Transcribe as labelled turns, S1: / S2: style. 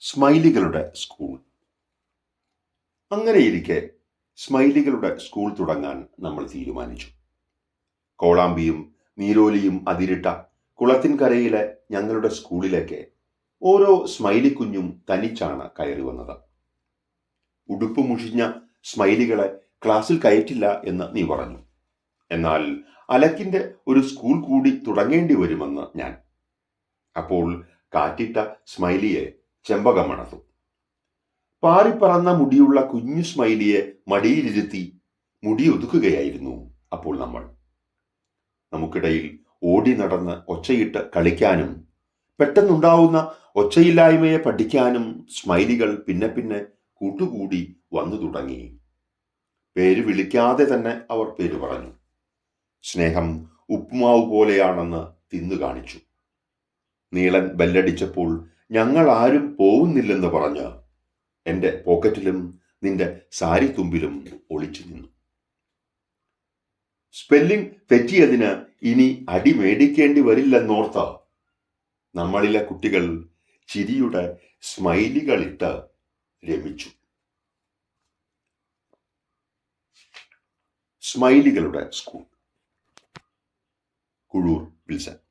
S1: സ്മൈലികളുടെ school. അങ്ങനെയിരിക്കെ സ്മൈലികളുടെ school തുടങ്ങാൻ നമ്മൾ തീരുമാനിച്ചു. കോളാമ്പിയും നീരോലിയും അതിരിട്ട കുളത്തിൻകരയിലെ ഞങ്ങളുടെ സ്കൂളിലേക്ക് ഓരോ സ്മൈലി കുഞ്ഞും തനിച്ചാണ് കയറി വന്നത്. ഉടുപ്പ് മുഷിഞ്ഞ സ്മൈലികളെ ക്ലാസ്സിൽ കയറ്റില്ല എന്ന് നീ പറഞ്ഞു. എന്നാൽ അലക്കിന്റെ ഒരു സ്കൂൾ കൂടി തുടങ്ങേണ്ടി വരുമെന്ന് ഞാൻ. അപ്പോൾ കാറ്റിട്ട സ്മൈലിയെ ചെമ്പകമണത്തു. പാറിപ്പറന്ന മുടിയുള്ള കുഞ്ഞു സ്മൈലിയെ മടിയിലിരുത്തി മുടി ഒതുക്കുകയായിരുന്നു അപ്പോൾ നമ്മൾ. നമുക്കിടയിൽ ഓടി നടന്ന് ഒച്ചയിട്ട് കളിക്കാനും പെട്ടെന്നുണ്ടാവുന്ന ഒച്ചയില്ലായ്മയെ പഠിക്കാനും സ്മൈലികൾ പിന്നെ പിന്നെ കൂട്ടുകൂടി വന്നു തുടങ്ങി. പേര് വിളിക്കാതെ തന്നെ അവർ പേര് പറഞ്ഞു. സ്നേഹം ഉപ്പുമാവ് പോലെയാണെന്ന് തിന്നു കാണിച്ചു. നീളൻ ബെല്ലടിച്ചപ്പോൾ ഞങ്ങൾ ആരും പോകുന്നില്ലെന്ന് പറഞ്ഞ് എന്റെ പോക്കറ്റിലും നിന്റെ സാരി തുമ്പിലും ഒളിച്ചു നിന്നു. സ്പെല്ലിംഗ് തെറ്റിയതിന് ഇനി അടി മേടിക്കേണ്ടി വരില്ലെന്നോർത്ത നമ്മളിലെ കുട്ടികൾ ചിരിയുടെ സ്മൈലികളിട്ട് രമിച്ചു. സ്മൈലികളുടെ സ്കൂൾ. കുഴൂർ വിൽസൺ.